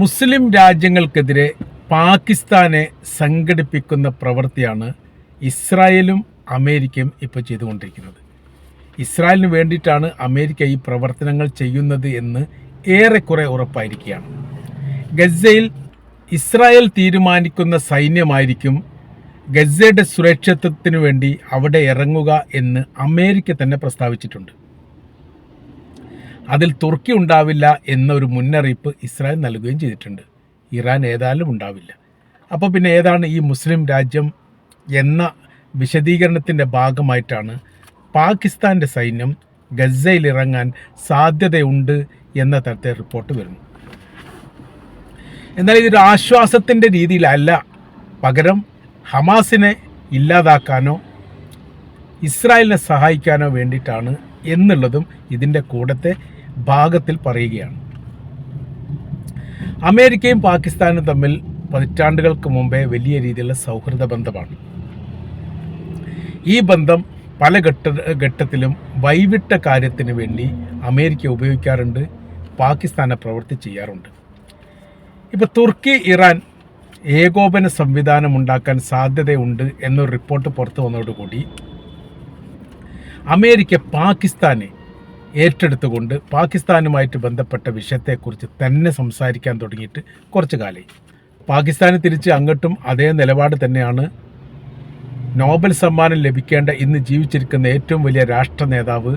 മുസ്ലിം രാജ്യങ്ങൾക്കെതിരെ പാകിസ്ഥാനെ സംഘടിപ്പിക്കുന്ന പ്രവൃത്തിയാണ് ഇസ്രായേലും അമേരിക്കയും ഇപ്പോൾ ചെയ്തുകൊണ്ടിരിക്കുന്നത്. ഇസ്രായേലിന് വേണ്ടിയിട്ടാണ് അമേരിക്ക ഈ പ്രവർത്തനങ്ങൾ ചെയ്യുന്നത് എന്ന് ഏറെക്കുറെ ഉറപ്പായിരിക്കുകയാണ്. ഗസയിൽ ഇസ്രായേൽ തീരുമാനിക്കുന്ന സൈന്യമായിരിക്കും ഗസയുടെ സുരക്ഷിതത്വത്തിനു വേണ്ടി അവിടെ ഇറങ്ങുക എന്ന് അമേരിക്ക തന്നെ പ്രസ്താവിച്ചിട്ടുണ്ട്. അതിൽ തുർക്കി ഉണ്ടാവില്ല എന്നൊരു മുന്നറിയിപ്പ് ഇസ്രായേൽ നൽകുകയും ചെയ്തിട്ടുണ്ട്. ഇറാൻ ഏതായാലും ഉണ്ടാവില്ല. അപ്പോൾ പിന്നെ ഏതാണ് ഈ മുസ്ലിം രാജ്യം എന്ന വിശദീകരണത്തിന്റെ ഭാഗമായിട്ടാണ് പാകിസ്ഥാന്റെ സൈന്യം ഗസയിൽ ഇറങ്ങാൻ സാധ്യതയുണ്ട് എന്ന തരത്തെ റിപ്പോർട്ട് വരുന്നു. എന്നാൽ ഇതൊരു ആശ്വാസത്തിന്റെ രീതിയിലല്ല. പകരം ഹമാസിനെ ഇല്ലാതാക്കാനോ ഇസ്രായേലിനെ സഹായിക്കാനോ വേണ്ടിയിട്ടാണ് എന്നുള്ളതും ഇതിന്റെ കൂടത്തെ ഭാഗത്തിൽ പറയുകയാണ്. അമേരിക്കയും പാകിസ്ഥാനും തമ്മിൽ പതിറ്റാണ്ടുകൾക്ക് മുമ്പേ വലിയ രീതിയിലുള്ള സൗഹൃദ ബന്ധമാണ്. ഈ ബന്ധം പല ഘട്ട ഘട്ടത്തിലും വൈവിട്ട കാര്യത്തിന് വേണ്ടി അമേരിക്ക ഉപയോഗിക്കാറുണ്ട് പാകിസ്ഥാനെ പ്രവൃത്തി ചെയ്യാറുണ്ട്. ഇപ്പോൾ തുർക്കി ഇറാൻ ഏകോപന സംവിധാനം ഉണ്ടാക്കാൻ സാധ്യതയുണ്ട് എന്നൊരു റിപ്പോർട്ട് പുറത്തു വന്നതോടുകൂടി അമേരിക്ക പാകിസ്ഥാനെ ഏറ്റെടുത്തുകൊണ്ട് പാകിസ്ഥാനുമായിട്ട് ബന്ധപ്പെട്ട വിഷയത്തെക്കുറിച്ച് തന്നെ സംസാരിക്കാൻ തുടങ്ങിയിട്ട് കുറച്ച് കാലമായി പാകിസ്ഥാന് തിരിച്ച് അങ്ങോട്ടും അതേ നിലപാട് തന്നെയാണ് നോബൽ സമ്മാനം ലഭിക്കേണ്ട ഇന്ന് ജീവിച്ചിരിക്കുന്ന ഏറ്റവും വലിയ രാഷ്ട്ര നേതാവ്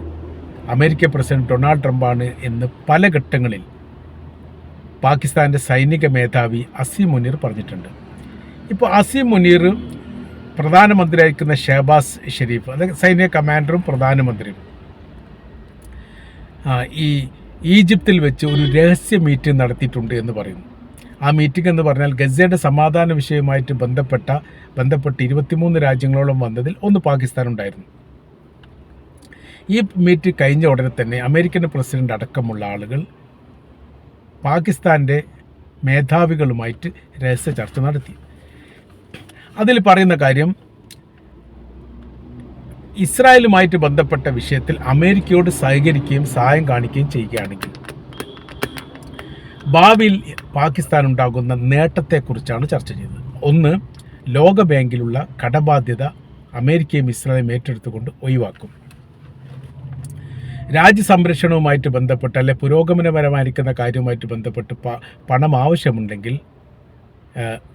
അമേരിക്ക പ്രസിഡന്റ് ഡൊണാൾഡ് ട്രംപാണ് എന്ന് പല ഘട്ടങ്ങളിൽ പാകിസ്ഥാന്റെ സൈനിക മേധാവി അസീം മുനീർ പറഞ്ഞിട്ടുണ്ട്. ഇപ്പോൾ അസീം മുനീർ പ്രധാനമന്ത്രിയായിരിക്കുന്ന ഷഹബാസ് ഷെരീഫ് അതായത് സൈനിക കമാൻഡറും പ്രധാനമന്ത്രിയും ഈ ഈജിപ്തിൽ വെച്ച് ഒരു രഹസ്യ മീറ്റിംഗ് നടത്തിയിട്ടുണ്ട് എന്ന് പറയുന്നു. ആ മീറ്റിംഗ് എന്ന് പറഞ്ഞാൽ ഗസയുടെ സമാധാന വിഷയവുമായിട്ട് ബന്ധപ്പെട്ട ബന്ധപ്പെട്ട് ഇരുപത്തിമൂന്ന് രാജ്യങ്ങളോളം വന്നതിൽ ഒന്ന് പാകിസ്ഥാൻ ഉണ്ടായിരുന്നു. ഈ മീറ്റ് കഴിഞ്ഞ ഉടനെ തന്നെ അമേരിക്കൻ പ്രസിഡന്റ് അടക്കമുള്ള ആളുകൾ പാകിസ്ഥാന്റെ മേധാവികളുമായിട്ട് രഹസ്യ ചർച്ച നടത്തി. അതിൽ പറയുന്ന കാര്യം ഇസ്രായേലുമായിട്ട് ബന്ധപ്പെട്ട വിഷയത്തിൽ അമേരിക്കയോട് സഹകരിക്കുകയും സഹായം കാണിക്കുകയും ചെയ്യുകയാണെങ്കിൽ ഭാവിയിൽ പാകിസ്ഥാൻ ഉണ്ടാകുന്ന നേട്ടത്തെക്കുറിച്ചാണ് ചർച്ച ചെയ്തത്. ഒന്ന് ലോക ബാങ്കിലുള്ള കടബാധ്യത അമേരിക്കയും ഇസ്രായേലും ഏറ്റെടുത്തുകൊണ്ട് ഒഴിവാക്കും. രാജ്യസംരക്ഷണവുമായിട്ട് ബന്ധപ്പെട്ട് അല്ലെ പുരോഗമനപരമായിരിക്കുന്ന കാര്യവുമായിട്ട് ബന്ധപ്പെട്ട് പണം ആവശ്യമുണ്ടെങ്കിൽ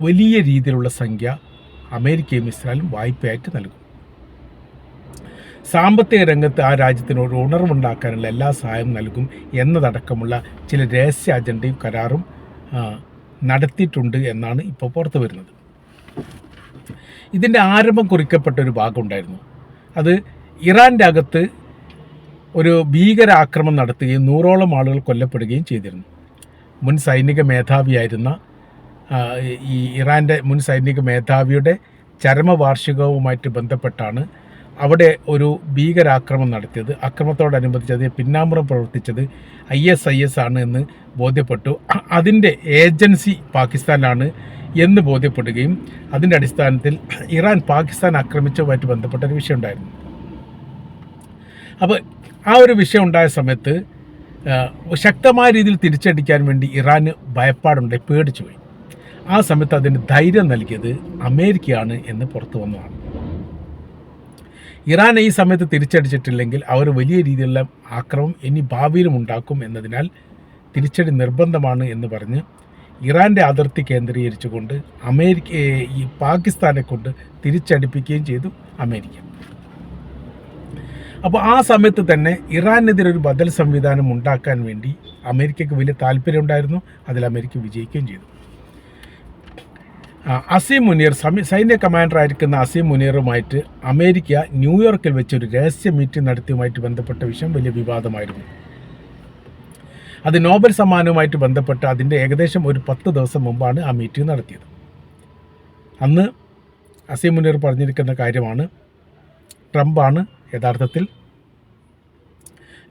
വലിയ രീതിയിലുള്ള സംഖ്യ അമേരിക്കയും ഇസ്രായേലും വായ്പയായിട്ട് നൽകും. സാമ്പത്തിക രംഗത്ത് ആ രാജ്യത്തിന് ഒരു ഉണർവുണ്ടാക്കാനുള്ള എല്ലാ സഹായവും നൽകും എന്നതടക്കമുള്ള ചില രഹസ്യ അജണ്ടയും കരാറും നടത്തിയിട്ടുണ്ട് എന്നാണ് ഇപ്പോൾ പുറത്തു വരുന്നത്. ഇതിന്റെ ആരംഭം കുറിക്കപ്പെട്ട ഒരു ഭാഗമുണ്ടായിരുന്നു അത് ഇറാന്റെ അകത്ത് ഒരു ഭീകരാക്രമണം നടത്തുകയും നൂറോളം ആളുകൾ കൊല്ലപ്പെടുകയും ചെയ്തിരുന്നു. മുൻ സൈനിക മേധാവിയായിരുന്ന ഈ ഇറാന്റെ മുൻ സൈനിക മേധാവിയുടെ ചരമവാർഷികവുമായിട്ട് ബന്ധപ്പെട്ടാണ് അവിടെ ഒരു ഭീകരാക്രമം നടത്തിയത്. അക്രമത്തോടനുബന്ധിച്ച് അതിന് പിന്നാമ്പുറം പ്രവർത്തിച്ചത് ഐ എസ് ഐ എസ് ആണ് എന്ന് ബോധ്യപ്പെട്ടു. അതിന്റെ ഏജൻസി പാകിസ്ഥാനാണ് എന്ന് ബോധ്യപ്പെടുകയും അതിന്റെ അടിസ്ഥാനത്തിൽ ഇറാൻ പാകിസ്ഥാൻ ആക്രമിച്ചതുമായിട്ട് ബന്ധപ്പെട്ട ഒരു വിഷയം ഉണ്ടായിരുന്നു. അപ്പോൾ ആ ഒരു വിഷയം ഉണ്ടായ സമയത്ത് ശക്തമായ രീതിയിൽ തിരിച്ചടിക്കാൻ വേണ്ടി ഇറാന് ഭയപ്പാടുണ്ടായി പേടിച്ചു പോയി ആ സമയത്ത് അതിന് ധൈര്യം നൽകിയത് അമേരിക്കയാണ് എന്ന് പുറത്തു വന്നതാണ്. ഇറാൻ ഈ സമയത്ത് തിരിച്ചടിച്ചിട്ടില്ലെങ്കിൽ അവർ വലിയ രീതിയിലുള്ള ആക്രമം ഇനി ഭാവിയിലും ഉണ്ടാക്കും എന്നതിനാൽ തിരിച്ചടി നിർബന്ധമാണ് എന്ന് പറഞ്ഞ് ഇറാന്റെ അതിർത്തി കേന്ദ്രീകരിച്ചുകൊണ്ട് അമേരിക്ക ഈ പാകിസ്ഥാനെ കൊണ്ട് തിരിച്ചടിപ്പിക്കുകയും ചെയ്തു അമേരിക്ക. അപ്പോൾ ആ സമയത്ത് തന്നെ ഇറാനെതിരെ ഒരു ബദൽ സംവിധാനം ഉണ്ടാക്കാൻ വേണ്ടി അമേരിക്കയ്ക്ക് വലിയ താല്പര്യമുണ്ടായിരുന്നു അതിൽ അമേരിക്ക വിജയിക്കുകയും ചെയ്തു. അസീം മുനീർ സൈന്യ കമാൻഡർ ആയിരിക്കുന്ന അസീം മുനീറുമായിട്ട് അമേരിക്ക ന്യൂയോർക്കിൽ വെച്ച് ഒരു രഹസ്യ മീറ്റിംഗ് നടത്തിയുമായിട്ട് ബന്ധപ്പെട്ട വിഷയം വലിയ വിവാദമായിരുന്നു. അത് നോബൽ സമ്മാനവുമായിട്ട് ബന്ധപ്പെട്ട് അതിന്റെ ഏകദേശം ഒരു പത്ത് ദിവസം മുമ്പാണ് ആ മീറ്റിംഗ് നടത്തിയത്. അന്ന് അസീം മുനീർ പറഞ്ഞിരിക്കുന്ന കാര്യമാണ് ട്രംപാണ് യഥാർത്ഥത്തിൽ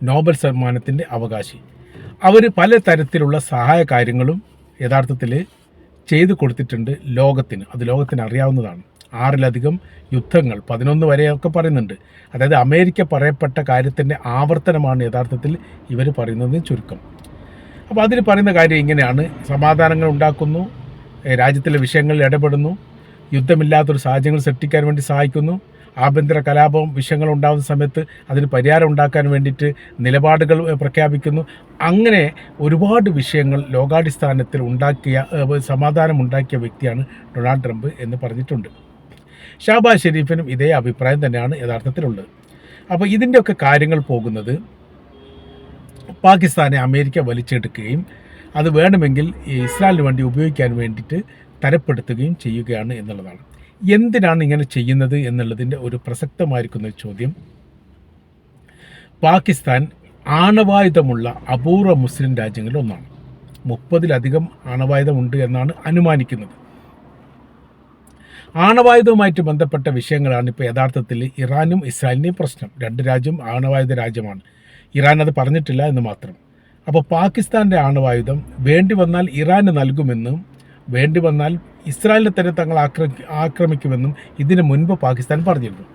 നോബൽ സമ്മാനത്തിന്റെ അവകാശി. അവർ പല തരത്തിലുള്ള സഹായ കാര്യങ്ങളും യഥാർത്ഥത്തിൽ ചെയ്തു കൊടുത്തിട്ടുണ്ട് ലോകത്തിന്. അത് ലോകത്തിന് അറിയാവുന്നതാണ്. ആറിലധികം യുദ്ധങ്ങൾ പതിനൊന്ന് വരെയൊക്കെ പറയുന്നുണ്ട്. അതായത് അമേരിക്ക പറയപ്പെട്ട കാര്യത്തിന്റെ ആവർത്തനമാണ് യഥാർത്ഥത്തിൽ ഇവർ പറയുന്നത് ചുരുക്കം. അപ്പോൾ അതിൽ പറയുന്ന കാര്യം ഇങ്ങനെയാണ്. സമാധാനങ്ങൾ ഉണ്ടാക്കുന്നു രാജ്യത്തിലെ വിഷയങ്ങളിൽ ഇടപെടുന്നു യുദ്ധമില്ലാത്തൊരു സാഹചര്യങ്ങൾ സൃഷ്ടിക്കാൻ വേണ്ടി സഹായിക്കുന്നു. ആഭ്യന്തര കലാപം വിഷയങ്ങൾ ഉണ്ടാകുന്ന സമയത്ത് അതിന് പരിഹാരം ഉണ്ടാക്കാൻ വേണ്ടിയിട്ട് നിലപാടുകൾ പ്രഖ്യാപിക്കുന്നു. അങ്ങനെ ഒരുപാട് വിഷയങ്ങൾ ലോകാടിസ്ഥാനത്തിൽ ഉണ്ടാക്കിയ സമാധാനം ഉണ്ടാക്കിയ വ്യക്തിയാണ് ഡൊണാൾഡ് ട്രംപ് എന്ന് പറഞ്ഞിട്ടുണ്ട്. ഷാബാസ് ഷെരീഫിനും ഇതേ അഭിപ്രായം തന്നെയാണ് യഥാർത്ഥത്തിലുള്ളത്. അപ്പോൾ ഇതിന്റെയൊക്കെ കാര്യങ്ങൾ പോകുന്നത് പാകിസ്ഥാനെ അമേരിക്ക വലിച്ചെടുക്കുകയും അത് വേണമെങ്കിൽ ഇസ്രായേലിന് വേണ്ടി ഉപയോഗിക്കാൻ വേണ്ടിയിട്ട് തരപ്പെടുത്തുകയും ചെയ്യുകയാണ് എന്നുള്ളതാണ്. എന്തിനാണ് ഇങ്ങനെ ചെയ്യുന്നത് എന്നുള്ളതിന്റെ ഒരു പ്രസക്തമായിരിക്കുന്ന ചോദ്യം. പാകിസ്ഥാൻ ആണവായുധമുള്ള അപൂർവ മുസ്ലിം രാജ്യങ്ങളിൽ ഒന്നാണ്. മുപ്പതിലധികം ആണവായുധമുണ്ട് എന്നാണ് അനുമാനിക്കുന്നത്. ആണവായുധവുമായിട്ട് ബന്ധപ്പെട്ട വിഷയങ്ങളാണ് ഇപ്പോൾ യഥാർത്ഥത്തിൽ ഇറാനും ഇസ്രായേലിനെയും പ്രശ്നം. രണ്ട് രാജ്യം ആണവായുധ രാജ്യമാണ്. ഇറാൻ അത് പറഞ്ഞിട്ടില്ല എന്ന് മാത്രം. അപ്പോൾ പാകിസ്ഥാന്റെ ആണവായുധം വേണ്ടി വന്നാൽ ഇറാന് നൽകുമെന്നും വേണ്ടി വന്നാൽ ഇസ്രായേലിനെ തന്നെ തങ്ങൾ ആക്രമി ആക്രമിക്കുമെന്നും ഇതിനു മുൻപ് പാകിസ്ഥാൻ പറഞ്ഞിരുന്നു.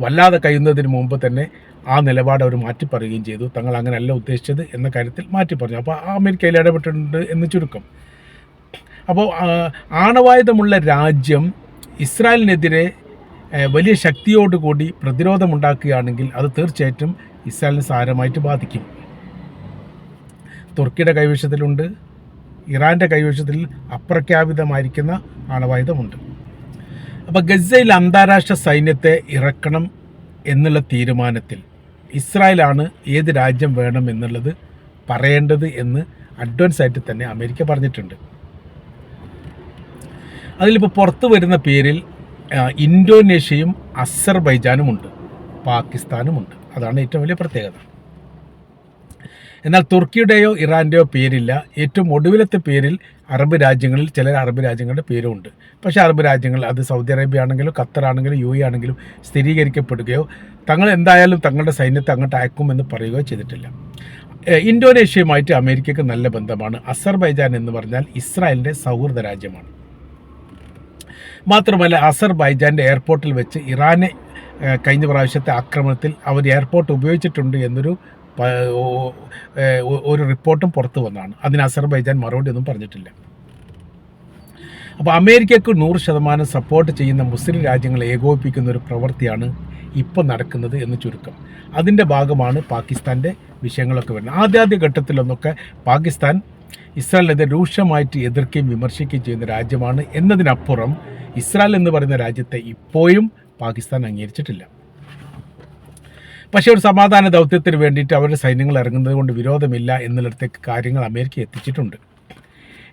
വല്ലാതെ കഴിയുന്നതിന് മുമ്പ് തന്നെ ആ നിലപാട് അവർ മാറ്റി പറയുകയും ചെയ്തു. തങ്ങൾ അങ്ങനെയല്ല ഉദ്ദേശിച്ചത് എന്ന കാര്യത്തിൽ മാറ്റി പറഞ്ഞു അപ്പോൾ അമേരിക്കയിൽ ഇടപെട്ടിട്ടുണ്ട് എന്ന് ചുരുക്കം. അപ്പോൾ ആണവായുധമുള്ള രാജ്യം ഇസ്രായേലിനെതിരെ വലിയ ശക്തിയോടുകൂടി പ്രതിരോധമുണ്ടാക്കുകയാണെങ്കിൽ അത് തീർച്ചയായിട്ടും ഇസ്രായേലിനെ സാരമായിട്ട് ബാധിക്കും. തുർക്കിയുടെ കൈവശത്തിലുണ്ട്. ഇറാന്റെ കൈവശത്തിൽ അപ്രഖ്യാപിതമായിരിക്കുന്ന ആണവായുധമുണ്ട്. അപ്പോൾ ഗസയിൽ അന്താരാഷ്ട്ര സൈന്യത്തെ ഇറക്കണം എന്നുള്ള തീരുമാനത്തിൽ ഇസ്രായേലാണ് ഏത് രാജ്യം വേണം എന്നുള്ളത് പറയേണ്ടത് എന്ന് അഡ്വാൻസ് ആയിട്ട് തന്നെ അമേരിക്ക പറഞ്ഞിട്ടുണ്ട്. അതിലിപ്പോൾ പുറത്തു വരുന്ന പേരിൽ ഇന്തോനേഷ്യയും അസർബൈജാനുമുണ്ട് പാകിസ്ഥാനുമുണ്ട്. അതാണ് ഏറ്റവും വലിയ പ്രത്യേകത. എന്നാൽ തുർക്കിയുടെയോ ഇറാന്റെയോ പേരില്ല. ഏറ്റവും ഒടുവിലത്തെ പേരിൽ അറബ് രാജ്യങ്ങളിൽ ചില അറബ് രാജ്യങ്ങളുടെ പേരുമുണ്ട്. പക്ഷേ അറബ് രാജ്യങ്ങൾ അത് സൗദി അറേബ്യ ആണെങ്കിലും ഖത്തർ ആണെങ്കിലും യു എ ആണെങ്കിലും സ്ഥിരീകരിക്കപ്പെടുകയോ തങ്ങൾ എന്തായാലും തങ്ങളുടെ സൈന്യത്തെ അങ്ങോട്ട് അയക്കുമെന്ന് പറയുകയോ ചെയ്തിട്ടില്ല. ഇന്തോനേഷ്യയുമായിട്ട് അമേരിക്കയ്ക്ക് നല്ല ബന്ധമാണ്. അസർബൈജാൻ എന്ന് പറഞ്ഞാൽ ഇസ്രായേലിന്റെ സൗഹൃദ രാജ്യമാണ്. മാത്രമല്ല അസർബൈജാന്റെ എയർപോർട്ടിൽ വെച്ച് ഇറാനെ കഴിഞ്ഞ പ്രാവശ്യത്തെ ആക്രമണത്തിൽ അവർ എയർപോർട്ട് ഉപയോഗിച്ചിട്ടുണ്ട് എന്നൊരു ഒരു റിപ്പോർട്ടും പുറത്തു വന്നതാണ്. അതിന് അസർബൈജാൻ മറുപടി ഒന്നും പറഞ്ഞിട്ടില്ല. അപ്പോൾ അമേരിക്കയ്ക്ക് നൂറ് ശതമാനം സപ്പോർട്ട് ചെയ്യുന്ന മുസ്ലിം രാജ്യങ്ങളെ ഏകോപിപ്പിക്കുന്ന ഒരു പ്രവൃത്തിയാണ് ഇപ്പോൾ നടക്കുന്നത് എന്ന് ചുരുക്കം. അതിന്റെ ഭാഗമാണ് പാകിസ്ഥാന്റെ വിഷയങ്ങളൊക്കെ വരുന്നത്. ആദ്യാദ്യ ഘട്ടത്തിലൊന്നൊക്കെ പാകിസ്ഥാൻ ഇസ്രായേലിനെതിരെ രൂക്ഷമായിട്ട് എതിർക്കുകയും വിമർശിക്കുകയും ചെയ്യുന്ന രാജ്യമാണ് എന്നതിനപ്പുറം ഇസ്രായേൽ എന്ന് പറയുന്ന രാജ്യത്തെ ഇപ്പോഴും പാകിസ്ഥാൻ അംഗീകരിച്ചിട്ടില്ല. പക്ഷേ ഒരു സമാധാന ദൗത്യത്തിന് വേണ്ടിയിട്ട് അവരുടെ സൈന്യങ്ങൾ ഇറങ്ങുന്നത് കൊണ്ട് വിരോധമില്ല എന്നുള്ളിടത്തേക്ക് കാര്യങ്ങൾ അമേരിക്ക എത്തിച്ചിട്ടുണ്ട്.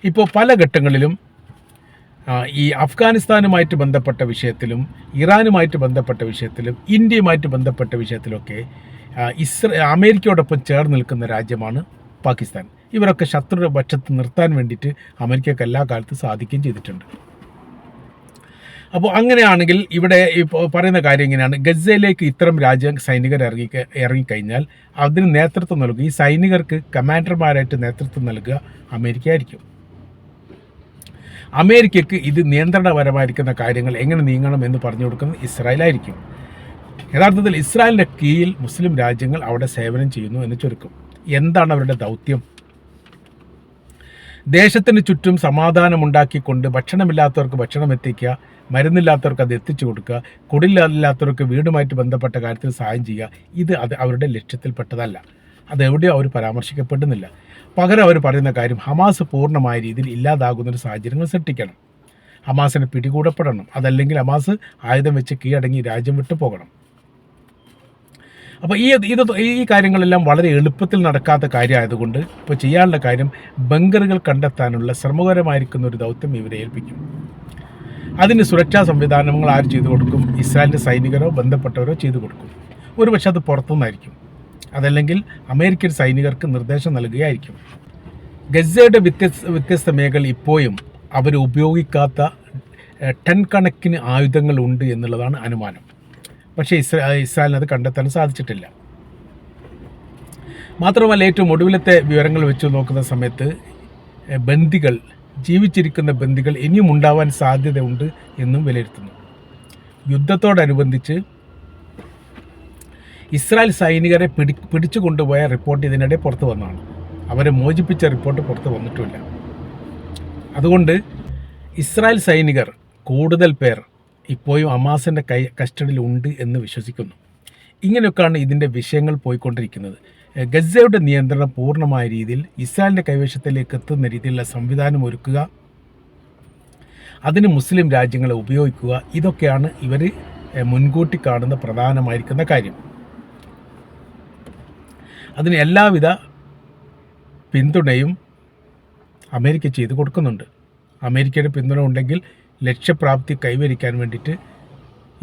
ഇപ്പോൾ പല ഘട്ടങ്ങളിലും ഈ അഫ്ഗാനിസ്ഥാനുമായിട്ട് ബന്ധപ്പെട്ട വിഷയത്തിലും ഇറാനുമായിട്ട് ബന്ധപ്പെട്ട വിഷയത്തിലും ഇന്ത്യയുമായിട്ട് ബന്ധപ്പെട്ട വിഷയത്തിലൊക്കെ ഇസ്ര അമേരിക്കയോടൊപ്പം ചേർന്ന് നിൽക്കുന്ന രാജ്യമാണ് പാകിസ്ഥാൻ. ഇവരൊക്കെ ശത്രു പക്ഷത്ത് നിർത്താൻ വേണ്ടിയിട്ട് അമേരിക്കക്ക് എല്ലാ കാലത്തും സാധിക്കുകയും ചെയ്തിട്ടുണ്ട്. അപ്പോൾ അങ്ങനെയാണെങ്കിൽ ഇവിടെ പറയുന്ന കാര്യം ഇങ്ങനെയാണ്. ഗസയിലേക്ക് ഇത്തരം രാജ്യ സൈനികർ ഇറങ്ങി ഇറങ്ങിക്കഴിഞ്ഞാൽ അതിന് നേതൃത്വം നൽകുക ഈ സൈനികർക്ക് കമാൻഡർമാരായിട്ട് നേതൃത്വം നൽകുക അമേരിക്ക ആയിരിക്കും അമേരിക്കയ്ക്ക് ഇത് നിയന്ത്രണപരമായിരിക്കുന്ന കാര്യങ്ങൾ എങ്ങനെ നീങ്ങണം എന്ന് പറഞ്ഞു കൊടുക്കുന്നത് ഇസ്രായേലായിരിക്കും. യഥാർത്ഥത്തിൽ ഇസ്രായേലിന്റെ കീഴിൽ മുസ്ലിം രാജ്യങ്ങൾ അവിടെ സേവനം ചെയ്യുന്നു എന്ന് ചുരുക്കം. എന്താണ് അവരുടെ ദൗത്യം? ദേശത്തിന് ചുറ്റും സമാധാനമുണ്ടാക്കിക്കൊണ്ട് ഭക്ഷണമില്ലാത്തവർക്ക് ഭക്ഷണം എത്തിക്കുക മരുന്നില്ലാത്തവർക്ക് അത് എത്തിച്ചു കൊടുക്കുക കുടിലില്ലാത്തവർക്ക് വീടുമായിട്ട് ബന്ധപ്പെട്ട കാര്യത്തിൽ സഹായം ചെയ്യുക ഇത് അത് അവരുടെ ലക്ഷ്യത്തിൽപ്പെട്ടതല്ല. അതെവിടെയോ അവർ പരാമർശിക്കപ്പെടുന്നില്ല. പകരം അവർ പറയുന്ന കാര്യം ഹമാസ് പൂർണമായ രീതിയിൽ ഇല്ലാതാകുന്ന ഒരു സാഹചര്യങ്ങൾ സൃഷ്ടിക്കണം. ഹമാസിനെ പിടികൂടപ്പെടണം. അതല്ലെങ്കിൽ ഹമാസ് ആയുധം വെച്ച് കീഴടങ്ങി രാജ്യം വിട്ടു പോകണം അപ്പോൾ ഈ ഇത് ഈ കാര്യങ്ങളെല്ലാം വളരെ എളുപ്പത്തിൽ നടക്കാത്ത കാര്യമായതുകൊണ്ട് ഇപ്പോൾ ചെയ്യാനുള്ള കാര്യം ബങ്കറുകൾ കണ്ടെത്താനുള്ള ശ്രമകരമായിരിക്കുന്ന ഒരു ദൗത്യം ഇവരെ ഏൽപ്പിക്കും. അതിന് സുരക്ഷാ സംവിധാനങ്ങൾ ആര് ചെയ്തു കൊടുക്കും? ഇസ്രായേലിന്റെ സൈനികരോ ബന്ധപ്പെട്ടവരോ ചെയ്തു കൊടുക്കും. ഒരു പക്ഷെ അത് പുറത്തുനിന്നായിരിക്കും. അതല്ലെങ്കിൽ അമേരിക്കൻ സൈനികർക്ക് നിർദ്ദേശം നൽകുകയായിരിക്കും. ഗസയുടെ വ്യത്യസ്ത വ്യത്യസ്ത മേഖല ഇപ്പോഴും അവർ ഉപയോഗിക്കാത്ത ടൺ കണക്കിന് ആയുധങ്ങളുണ്ട് എന്നുള്ളതാണ് അനുമാനം. പക്ഷേ ഇസ്രാ ഇസ്രായേലിന് അത് കണ്ടെത്താൻ സാധിച്ചിട്ടില്ല. മാത്രമല്ല ഏറ്റവും ഒടുവിലത്തെ വിവരങ്ങൾ വെച്ച് നോക്കുന്ന സമയത്ത് ബന്ദികൾ ജീവിച്ചിരിക്കുന്ന ബന്ദികൾ ഇനിയും ഉണ്ടാവാൻ സാധ്യതയുണ്ട് എന്നും വിലയിരുത്തുന്നു. യുദ്ധത്തോടനുബന്ധിച്ച് ഇസ്രായേൽ സൈനികരെ പിടി പിടിച്ചു കൊണ്ടുപോയ റിപ്പോർട്ട് ഇതിനിടെ പുറത്തു വന്നതാണ്. അവരെ മോചിപ്പിച്ച റിപ്പോർട്ട് പുറത്തു വന്നിട്ടുമില്ല. അതുകൊണ്ട് ഇസ്രായേൽ സൈനികർ കൂടുതൽ പേർ ഇപ്പോഴും അമാസിന്റെ കൈ കസ്റ്റഡിയിൽ ഉണ്ട് എന്ന് വിശ്വസിക്കുന്നു. ഇങ്ങനെയൊക്കെയാണ് ഇതിന്റെ വിഷയങ്ങൾ പോയിക്കൊണ്ടിരിക്കുന്നത്. ഗസയുടെ നിയന്ത്രണം പൂർണമായ രീതിയിൽ ഇസ്രായേലിന്റെ കൈവശത്തിലേക്ക് എത്തുന്ന രീതിയിലുള്ള സംവിധാനം ഒരുക്കുക അതിന് മുസ്ലിം രാജ്യങ്ങളെ ഉപയോഗിക്കുക ഇതൊക്കെയാണ് ഇവർ മുൻകൂട്ടി കാണുന്ന പ്രധാനമായിരിക്കുന്ന കാര്യം. അതിന് എല്ലാവിധ പിന്തുണയും അമേരിക്ക ചെയ്തു കൊടുക്കുന്നുണ്ട്. അമേരിക്കയുടെ പിന്തുണ ഉണ്ടെങ്കിൽ ലക്ഷ്യപ്രാപ്തി കൈവരിക്കാൻ വേണ്ടിയിട്ട്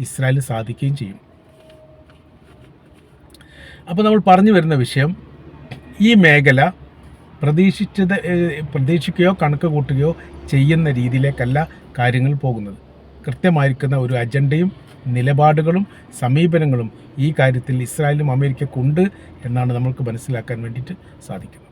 ഇസ്രായേൽ സാധിക്കുകയും ചെയ്യും. അപ്പോൾ നമ്മൾ പറഞ്ഞു വരുന്ന വിഷയം ഈ മേഖല പ്രതീക്ഷിച്ചത് പ്രതീക്ഷിക്കുകയോ കണക്ക് കൂട്ടുകയോ ചെയ്യുന്ന രീതിയിലേക്കല്ല കാര്യങ്ങൾ പോകുന്നത്. കൃത്യമായിരിക്കുന്ന ഒരു അജണ്ടയും നിലപാടുകളും സമീപനങ്ങളും ഈ കാര്യത്തിൽ ഇസ്രായേലും അമേരിക്കക്കുണ്ട് എന്നാണ് നമ്മൾക്ക് മനസ്സിലാക്കാൻ വേണ്ടിയിട്ട് സാധിക്കുന്നത്.